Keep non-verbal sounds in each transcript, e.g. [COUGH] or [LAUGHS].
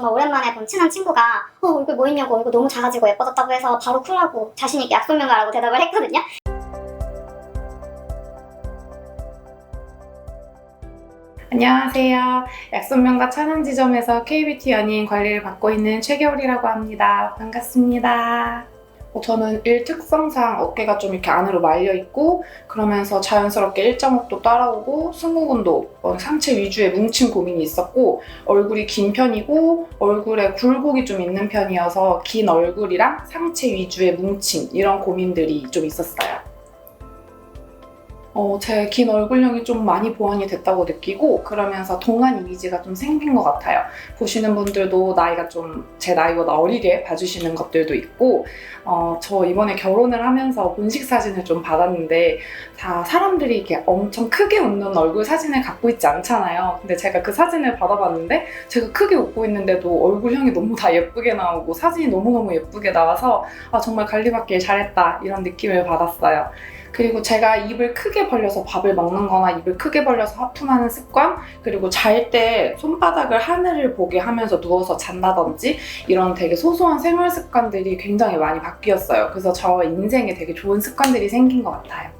정말 오랜만에 본 친한 친구가 어, 얼굴 뭐 있냐고 얼굴 너무 작아지고 예뻐졌다고 해서 바로 쿨하고 자신 있게 약속 명가라고 대답을 했거든요. 안녕하세요. 약손명가 천안지점에서 KBT 연예인 관리를 맡고 있는 최겨울이라고 합니다. 반갑습니다. 어, 저는 일 특성상 어깨가 좀 이렇게 안으로 말려 있고 그러면서 자연스럽게 1.5도 따라오고 승모근도 어, 상체 위주의 뭉친 고민이 있었고 얼굴이 긴 편이고 얼굴에 굴곡이 좀 있는 편이어서 긴 얼굴이랑 상체 위주의 뭉침 이런 고민들이 좀 있었어요. 어, 제 긴 얼굴형이 좀 많이 보완이 됐다고 느끼고 그러면서 동안 이미지가 좀 생긴 것 같아요. 보시는 분들도 나이가 좀 제 나이보다 어리게 봐주시는 것들도 있고 어, 저 이번에 결혼을 하면서 본식 사진을 좀 받았는데 다 사람들이 이렇게 엄청 크게 웃는 얼굴 사진을 갖고 있지 않잖아요. 근데 제가 그 사진을 받아봤는데 제가 크게 웃고 있는데도 얼굴형이 너무 다 예쁘게 나오고 사진이 너무너무 예쁘게 나와서 아, 정말 관리받길 잘했다 이런 느낌을 받았어요. 그리고 제가 입을 크게 벌려서 밥을 먹는 거나 입을 크게 벌려서 하품하는 습관, 그리고 잘 때 손바닥을 하늘을 보게 하면서 누워서 잔다든지 이런 되게 소소한 생활 습관들이 굉장히 많이 바뀌었어요. 그래서 저 인생에 되게 좋은 습관들이 생긴 것 같아요.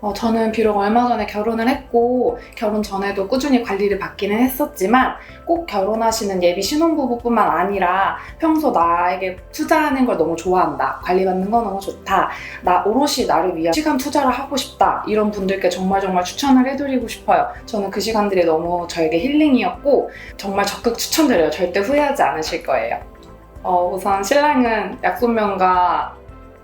어, 저는 비록 얼마 전에 결혼을 했고 결혼 전에도 꾸준히 관리를 받기는 했었지만 꼭 결혼하시는 예비 신혼부부뿐만 아니라 평소 나에게 투자하는 걸 너무 좋아한다 관리받는 거 너무 좋다 나 오롯이 나를 위한 시간 투자를 하고 싶다 이런 분들께 정말 정말 추천을 해드리고 싶어요. 저는 그 시간들이 너무 저에게 힐링이었고 정말 적극 추천드려요. 절대 후회하지 않으실 거예요. 어, 우선 신랑은 약손명과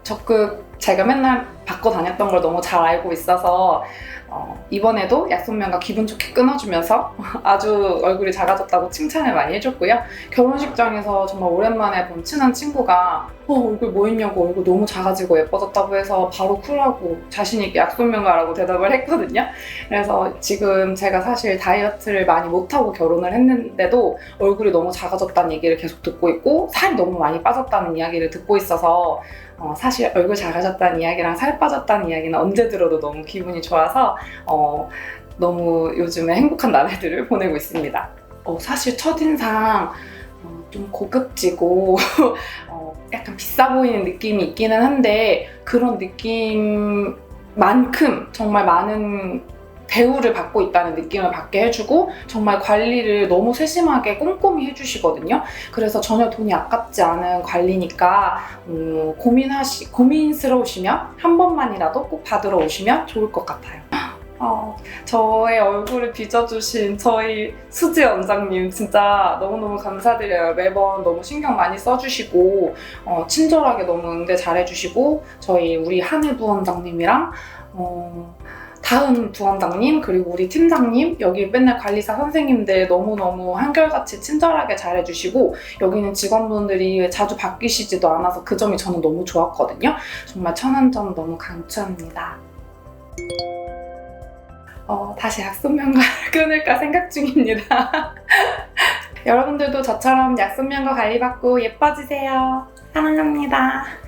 적극 제가 맨날 받고 다녔던 걸 너무 잘 알고 있어서 어, 이번에도 약손면과 기분 좋게 끊어주면서 [LAUGHS] 아주 얼굴이 작아졌다고 칭찬을 많이 해줬고요. 결혼식장에서 정말 오랜만에 본 친한 친구가 어, 얼굴 뭐 있냐고 얼굴 너무 작아지고 예뻐졌다고 해서 바로 쿨하고 자신있게 약손면가라고 대답을 했거든요. 그래서 지금 제가 사실 다이어트를 많이 못하고 결혼을 했는데도 얼굴이 너무 작아졌다는 얘기를 계속 듣고 있고 살이 너무 많이 빠졌다는 이야기를 듣고 있어서 어, 사실 얼굴 작아졌다는 이야기랑 살 빠졌다는 이야기는 언제 들어도 너무 기분이 좋아서 어, 너무 요즘에 행복한 나날들을 [LAUGHS] 보내고 있습니다. 어, 사실 첫인상 어, 좀 고급지고 [LAUGHS] 어, 약간 비싸 보이는 느낌이 있기는 한데 그런 느낌만큼 정말 많은 대우를 받고 있다는 느낌을 받게 해주고 정말 관리를 너무 세심하게 꼼꼼히 해주시거든요. 그래서 전혀 돈이 아깝지 않은 관리니까 음, 고민하시 고민스러우시면 한 번만이라도 꼭 받으러 오시면 좋을 것 같아요. 어, 저의 얼굴을 빚어주신 저희 수지 원장님 진짜 너무너무 감사드려요. 매번 너무 신경 많이 써주시고 어, 친절하게 너무 응대 잘해주시고 저희 우리 한혜 부 원장님이랑 어, 다은 부원장님 그리고 우리 팀장님 여기 맨날 관리사 선생님들 너무너무 한결같이 친절하게 잘해주시고 여기는 직원분들이 자주 바뀌시지도 않아서 그 점이 저는 너무 좋았거든요. 정말 천안점 너무 강추합니다. 어, 다시 약손면과 [LAUGHS] 끊을까 생각 중입니다. [LAUGHS] 여러분들도 저처럼 약손면과 관리받고 예뻐지세요. 사랑합니다.